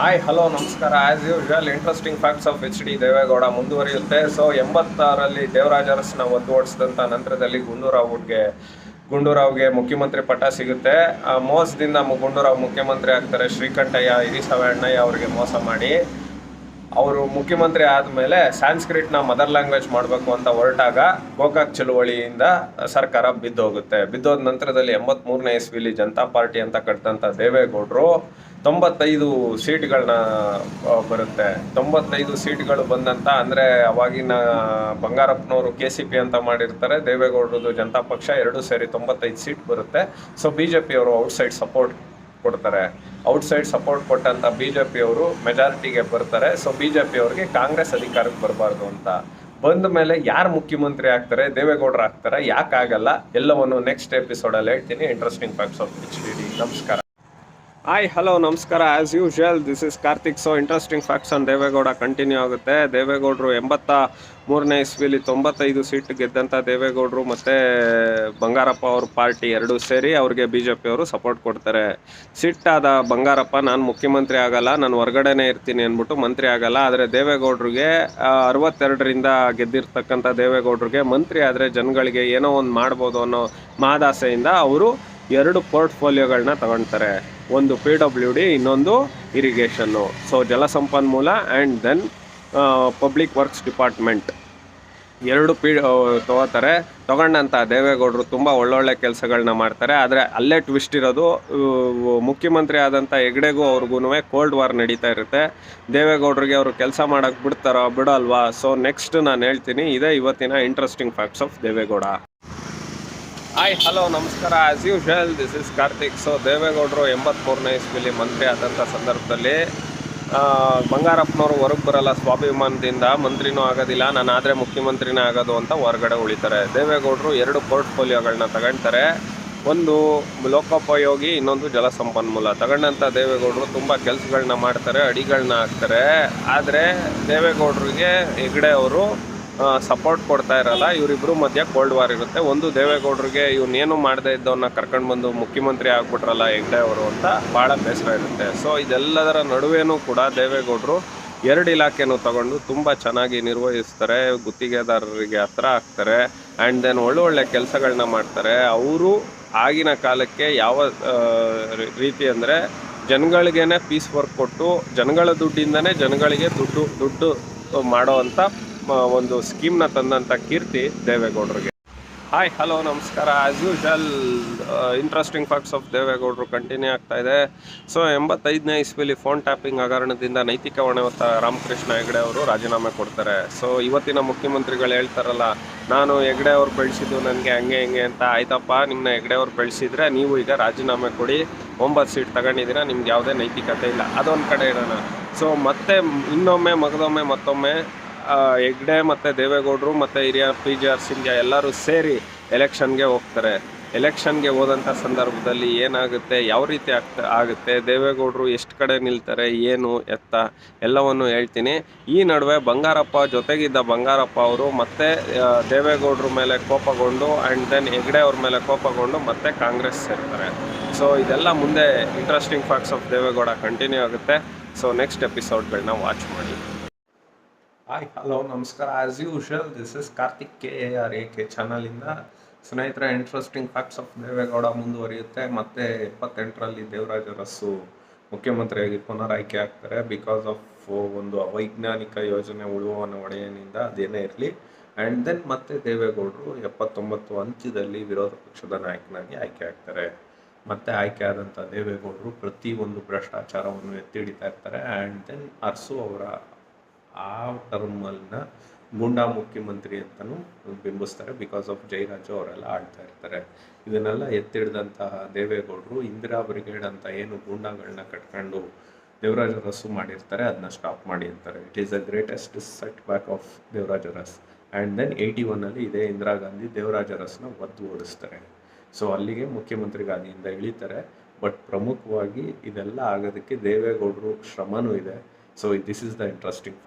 Hi hello ನಮಸ್ಕಾರ. As usual interesting facts of H D Deve Gowda ಮುಂದುವರಿಯುತ್ತೆ. So ಎಂಬತ್ತಾರಲ್ಲಿ Devaraja ಅರಸನ್ನ ಓಡಿಸಿದಂಥ ನಂತರದಲ್ಲಿ ಗುಂಡೂರಾವ್ಗೆ ಗುಂಡೂರಾವ್ಗೆ ಮುಖ್ಯಮಂತ್ರಿ ಪಟ್ಟ ಸಿಗುತ್ತೆ. ಮೋಸದಿಂದ ಗುಂಡೂರಾವ್ ಮುಖ್ಯಮಂತ್ರಿ ಆಗ್ತಾರೆ ಶ್ರೀಕಂಠಯ್ಯ ಹಿರಿಸವಣ್ಣಯ್ಯ ಅವರಿಗೆ ಮೋಸ ಮಾಡಿ. ಅವರು ಮುಖ್ಯಮಂತ್ರಿ ಆದಮೇಲೆ ಸ್ಯಾನ್ಸ್ಕ್ರಿಟ್ನ ಮದರ್ ಲ್ಯಾಂಗ್ವೇಜ್ ಮಾಡಬೇಕು ಅಂತ ಹೊರಟಾಗ ಗೋಕಾಕ್ ಚಳುವಳಿಯಿಂದ ಸರ್ಕಾರ ಬಿದ್ದೋಗುತ್ತೆ. ಬಿದ್ದೋದ ನಂತರದಲ್ಲಿ ಎಂಬತ್ಮೂರನೇ ಇಸ್ವಿಲಿ ಜನತಾ ಪಾರ್ಟಿ ಅಂತ ಕಟ್ಟಿದಂಥ ದೇವೇಗೌಡರು ತೊಂಬತ್ತೈದು ಸೀಟ್ಗಳನ್ನ ಬರುತ್ತೆ. ತೊಂಬತ್ತೈದು ಸೀಟ್ಗಳು ಬಂದಂತ ಅಂದರೆ ಅವಾಗಿನ ಬಂಗಾರಪ್ಪನವರು ಕೆ ಸಿ ಪಿ ಅಂತ ಮಾಡಿರ್ತಾರೆ. ದೇವೇಗೌಡರದು ಜನತಾ ಪಕ್ಷ ಎರಡು ಸೇರಿ ತೊಂಬತ್ತೈದು ಸೀಟ್ ಬರುತ್ತೆ. ಸೊ ಬಿ ಜೆ ಪಿಯವರು ಔಟ್ಸೈಡ್ ಸಪೋರ್ಟ್ ಕೊಡ್ತಾರೆ. ಔಟ್ಸೈಡ್ ಸಪೋರ್ಟ್ ಕೊಟ್ಟಂತ ಬಿಜೆಪಿ ಅವರು ಮೆಜಾರಿಟಿಗೆ ಬರ್ತಾರೆ. ಸೊ ಬಿಜೆಪಿ ಅವರಿಗೆ ಕಾಂಗ್ರೆಸ್ ಅಧಿಕಾರಕ್ಕೆ ಬರಬಾರ್ದು ಅಂತ. ಬಂದ ಮೇಲೆ ಯಾರು ಮುಖ್ಯಮಂತ್ರಿ ಆಗ್ತಾರೆ, ದೇವೇಗೌಡರು ಆಗ್ತಾರೆ, ಯಾಕೆ ಆಗಲ್ಲ, ಎಲ್ಲವನ್ನು ನೆಕ್ಸ್ಟ್ ಎಪಿಸೋಡಲ್ಲಿ ಹೇಳ್ತೀನಿ. Interesting facts of H D ನಮಸ್ಕಾರ. ಹಾಯ್ ಹಲೋ ನಮಸ್ಕಾರ. As usual this is Karthik so interesting facts on Deve Gowda continue ಆಗುತ್ತೆ. ದೇವೇಗೌಡರು ಎಂಬತ್ತ ಮೂರನೇ ಇಸ್ವಿಲಿ ತೊಂಬತ್ತೈದು ಸೀಟ್ ಗೆದ್ದಂಥ ದೇವೇಗೌಡರು ಮತ್ತು ಬಂಗಾರಪ್ಪ ಅವ್ರ ಪಾರ್ಟಿ ಎರಡೂ ಸೇರಿ ಅವ್ರಿಗೆ ಬಿ ಜೆ ಪಿಯವರು ಸಪೋರ್ಟ್ ಕೊಡ್ತಾರೆ. ಸಿಟ್ಟಾದ ಬಂಗಾರಪ್ಪ, ನಾನು ಮುಖ್ಯಮಂತ್ರಿ ಆಗಲ್ಲ, ನಾನು ಹೊರಗಡೆನೇ ಇರ್ತೀನಿ ಅಂದ್ಬಿಟ್ಟು ಮಂತ್ರಿ ಆಗಲ್ಲ. ಆದರೆ ದೇವೇಗೌಡರಿಗೆ ಅರವತ್ತೆರಡರಿಂದ ಗೆದ್ದಿರ್ತಕ್ಕಂಥ ದೇವೇಗೌಡರಿಗೆ ಮಂತ್ರಿ ಆದರೆ ಜನಗಳಿಗೆ ಏನೋ ಒಂದು ಮಾಡ್ಬೋದು ಅನ್ನೋ ಮಾದಾಸೆಯಿಂದ ಅವರು ಎರಡು ಪೋರ್ಟ್ಫೋಲಿಯೋಗಳನ್ನ ತಗೊಳ್ತಾರೆ ಒಂದು ಪಿ ಡಬ್ಲ್ಯೂ ಡಿ ಇನ್ನೊಂದು ಇರಿಗೇಷನ್ನು ಸೊ ಜಲಸಂಪನ್ಮೂಲ and then public works department ಎರಡು ಪಿ ತಗೋತಾರೆ. ತೊಗೊಂಡಂಥ ದೇವೇಗೌಡರು ತುಂಬ ಒಳ್ಳೊಳ್ಳೆ ಕೆಲಸಗಳನ್ನ ಮಾಡ್ತಾರೆ. ಆದರೆ ಅಲ್ಲೇ ಟ್ವಿಸ್ಟ್ ಇರೋದು ಮುಖ್ಯಮಂತ್ರಿ ಆದಂಥ ಹೆಗ್ಡೆಗೂ ಅವ್ರಿಗೂ ಕೋಲ್ಡ್ ವಾರ್ ನಡೀತಾ ಇರುತ್ತೆ. ದೇವೇಗೌಡರಿಗೆ ಅವರು ಕೆಲಸ ಮಾಡೋಕ್ಕೆ ಬಿಡ್ತಾರೋ ಬಿಡಲ್ವಾ? ಸೊ ನೆಕ್ಸ್ಟ್ ನಾನು ಹೇಳ್ತೀನಿ, ಇದೇ ಇವತ್ತಿನ interesting facts of Deve Gowda. Hi hello ನಮಸ್ಕಾರ. As usual this is Karthik so ದೇವೇಗೌಡರು ಎಂಬತ್ಮೂರನೇ ಇಸ್ವಿಲಿ ಮಂತ್ರಿ ಆದಂಥ ಸಂದರ್ಭದಲ್ಲಿ ಬಂಗಾರಪ್ಪನವರು ಹೊರಗೆ ಬರಲ್ಲ. ಸ್ವಾಭಿಮಾನದಿಂದ ಮಂತ್ರಿನೂ ಆಗೋದಿಲ್ಲ. ನಾನು ಆದರೆ ಮುಖ್ಯಮಂತ್ರಿನೇ ಆಗೋದು ಅಂತ ಹೊರಗಡೆ ಉಳಿತಾರೆ. ದೇವೇಗೌಡರು ಎರಡು ಪೋರ್ಟ್ಫೋಲಿಯೋಗಳನ್ನ ತಗೊಳ್ತಾರೆ ಒಂದು ಲೋಕೋಪಯೋಗಿ, ಇನ್ನೊಂದು ಜಲಸಂಪನ್ಮೂಲ. ತಗೊಂಡಂಥ ದೇವೇಗೌಡರು ತುಂಬ ಕೆಲಸಗಳನ್ನ ಮಾಡ್ತಾರೆ ಅಡಿಗಳನ್ನ ಹಾಕ್ತಾರೆ. ಆದರೆ ದೇವೇಗೌಡರಿಗೆ ಹೆಗ್ಡೆ ಅವರು ಸಪೋರ್ಟ್ ಕೊಡ್ತಾ ಇರಲ್ಲ. ಇವರಿಬ್ರು ಮಧ್ಯ ಕೋಲ್ಡ್ ವಾರ್ ಇರುತ್ತೆ. ಒಂದು ದೇವೇಗೌಡರಿಗೆ ಇವನೇನು ಮಾಡದೇ ಇದ್ದವನ್ನ ಕರ್ಕೊಂಡು ಬಂದು ಮುಖ್ಯಮಂತ್ರಿ ಆಗ್ಬಿಟ್ರಲ್ಲ ಹೆಗ್ಡೆ ಅವರು ಅಂತ ಭಾಳ ಬೇಸರ ಇರುತ್ತೆ. ಸೊ ಇದೆಲ್ಲದರ ನಡುವೆನು ಕೂಡ ದೇವೇಗೌಡರು ಎರಡು ಇಲಾಖೆನೂ ತಗೊಂಡು ತುಂಬ ಚೆನ್ನಾಗಿ ನಿರ್ವಹಿಸ್ತಾರೆ. ಗುತ್ತಿಗೆದಾರರಿಗೆ ಹತ್ರ ಆಗ್ತಾರೆ ಆ್ಯಂಡ್ ದೆನ್ ಒಳ್ಳೊಳ್ಳೆ ಕೆಲಸಗಳನ್ನ ಮಾಡ್ತಾರೆ. ಅವರು ಆಗಿನ ಕಾಲಕ್ಕೆ ಯಾವ ರೀತಿ ಅಂದರೆ ಜನಗಳಿಗೇನೆ ಪೀಸ್ ವರ್ಕ್ ಕೊಟ್ಟು, ಜನಗಳ ದುಡ್ಡಿಂದನೇ ಜನಗಳಿಗೆ ದುಡ್ಡು ದುಡ್ಡು ಮಾಡೋ ಅಂಥ ಒಂದು ಸ್ಕೀಮ್ನ ತಂದಂಥ ಕೀರ್ತಿ ದೇವೇಗೌಡರಿಗೆ. ಹಾಯ್ ಹಲೋ ನಮಸ್ಕಾರ. As usual interesting facts of ದೇವೇಗೌಡರು ಕಂಟಿನ್ಯೂ ಆಗ್ತಾ ಇದೆ. ಸೊ ಎಂಬತ್ತೈದನೇ ಇಸ್ವಿಲಿ ಫೋನ್ ಟ್ಯಾಪಿಂಗ್ ಹಗರಣದಿಂದ ನೈತಿಕ ಹೊಣೆ ರಾಮಕೃಷ್ಣ ಹೆಗಡೆ ಅವರು ರಾಜೀನಾಮೆ ಕೊಡ್ತಾರೆ. ಸೊ ಇವತ್ತಿನ ಮುಖ್ಯಮಂತ್ರಿಗಳು ಹೇಳ್ತಾರಲ್ಲ, ನಾನು ಹೆಗಡೆ ಅವ್ರು ಬೆಳೆಸಿದ್ದು ನನಗೆ ಹಂಗೆ ಹಿಂಗೆ ಅಂತ ಆಯ್ತಪ್ಪ. ನಿಮ್ಮನ್ನ ಹೆಗಡೆ ಅವ್ರು ಬೆಳೆಸಿದ್ರೆ ನೀವು ಈಗ ರಾಜೀನಾಮೆ ಕೊಡಿ. ಒಂಬತ್ತು ಸೀಟ್ ತಗೊಂಡಿದ್ದೀರಾ, ನಿಮ್ಗೆ ಯಾವುದೇ ನೈತಿಕತೆ ಇಲ್ಲ. ಅದೊಂದು ಕಡೆ ಇಡೋಣ. ಸೊ ಮತ್ತೆ ಇನ್ನೊಮ್ಮೆ, ಮಗದೊಮ್ಮೆ, ಮತ್ತೊಮ್ಮೆ ಹೆಗ್ಡೆ ಮತ್ತು ದೇವೇಗೌಡರು ಮತ್ತು ಹಿರಿಯ ಪಿ ಜಿ ಆರ್ ಸಿಂಗ್ ಎಲ್ಲರೂ ಸೇರಿ ಎಲೆಕ್ಷನ್ಗೆ ಹೋಗ್ತಾರೆ. ಎಲೆಕ್ಷನ್ಗೆ ಹೋದಂಥ ಸಂದರ್ಭದಲ್ಲಿ ಏನಾಗುತ್ತೆ, ಯಾವ ರೀತಿ ಆಗ್ತಾ, ಆಗುತ್ತೆ, ದೇವೇಗೌಡರು ಎಷ್ಟು ಕಡೆ ನಿಲ್ತಾರೆ, ಏನು ಎತ್ತ, ಎಲ್ಲವನ್ನು ಹೇಳ್ತೀನಿ. ಈ ನಡುವೆ ಬಂಗಾರಪ್ಪ ಜೊತೆಗಿದ್ದ ಬಂಗಾರಪ್ಪ ಅವರು ಮತ್ತೆ ದೇವೇಗೌಡರ ಮೇಲೆ ಕೋಪಗೊಂಡು ಆ್ಯಂಡ್ ದೆನ್ ಹೆಗ್ಡೆ ಅವ್ರ ಮೇಲೆ ಕೋಪಗೊಂಡು ಮತ್ತೆ ಕಾಂಗ್ರೆಸ್ ಸೇರ್ತಾರೆ. ಸೊ ಇದೆಲ್ಲ ಮುಂದೆ interesting facts of Deve Gowda continue ಆಗುತ್ತೆ. ಸೊ ನೆಕ್ಸ್ಟ್ ಎಪಿಸೋಡ್ಗಳನ್ನ ವಾಚ್ ಮಾಡಿ. ಹಾಯ್, ಹಲೋ, ನಮಸ್ಕಾರ. As usual this is Karthik K A R A K ಚಾನಲಿಂದ ಸ್ನೇಹಿತರ ಇಂಟ್ರೆಸ್ಟಿಂಗ್ ಫ್ಯಾಕ್ಟ್ಸ್ ಆಫ್ ದೇವೇಗೌಡ ಮುಂದುವರಿಯುತ್ತೆ. ಮತ್ತೆ ಇಪ್ಪತ್ತೆಂಟರಲ್ಲಿ ದೇವರಾಜ ಅರಸ್ಸು ಮುಖ್ಯಮಂತ್ರಿಯಾಗಿ ಪುನರಾಯ್ಕೆ ಆಗ್ತಾರೆ. ಬಿಕಾಸ್ ಆಫ್ ಒಂದು ಅವೈಜ್ಞಾನಿಕ ಯೋಜನೆ ಉಳುವವನ ಒಡೆಯನಿಂದ ಅದೇನೇ ಇರಲಿ. ಆ್ಯಂಡ್ ದೆನ್ ಮತ್ತೆ ದೇವೇಗೌಡರು ಎಪ್ಪತ್ತೊಂಬತ್ತು ಅಂತ್ಯದಲ್ಲಿ ವಿರೋಧ ಪಕ್ಷದ ನಾಯಕನಾಗಿ ಆಯ್ಕೆ ಆಗ್ತಾರೆ. ಮತ್ತೆ ಆಯ್ಕೆ ಆದಂಥ ದೇವೇಗೌಡರು ಪ್ರತಿಯೊಂದು ಭ್ರಷ್ಟಾಚಾರವನ್ನು ಎತ್ತಿ ಹಿಡಿತಾ ಇರ್ತಾರೆ. ಆ್ಯಂಡ್ ದೆನ್ ಅರಸು ಅವರ ಆ ಟರ್ಮಲ್ನ ಗೂಂಡಾ ಮುಖ್ಯಮಂತ್ರಿ ಅಂತಲೂ ಬಿಂಬಿಸ್ತಾರೆ ಬಿಕಾಸ್ ಆಫ್ ಜಯರಾಜು ಅವರೆಲ್ಲ ಆಡ್ತಾ ಇರ್ತಾರೆ. ಇದನ್ನೆಲ್ಲ ಎತ್ತಿಡಿದಂತಹ ದೇವೇಗೌಡರು ಇಂದಿರಾ ಬ್ರಿಗೇಡ್ ಅಂತ ಏನು ಗೂಂಡಾಗಳನ್ನ ಕಟ್ಕೊಂಡು ದೇವರಾಜ ಅರಸು ಮಾಡಿರ್ತಾರೆ ಅದನ್ನ ಸ್ಟಾಪ್ ಮಾಡಿ ಅಂತಾರೆ. It is the greatest setback of Devaraj Urs and then eighty ಒನ್ನಲ್ಲಿ ಇದೇ ಇಂದಿರಾ ಗಾಂಧಿ ದೇವರಾಜ ರಸ್ನ ಒದ್ದು ಓಡಿಸ್ತಾರೆ. ಸೊ ಅಲ್ಲಿಗೆ ಮುಖ್ಯಮಂತ್ರಿ ಗಾಂಧಿಯಿಂದ ಇಳಿತಾರೆ. ಬಟ್ ಪ್ರಮುಖವಾಗಿ ಇದೆಲ್ಲ ಆಗೋದಕ್ಕೆ ದೇವೇಗೌಡರು ಶ್ರಮನೂ ಇದೆ. So this is the interesting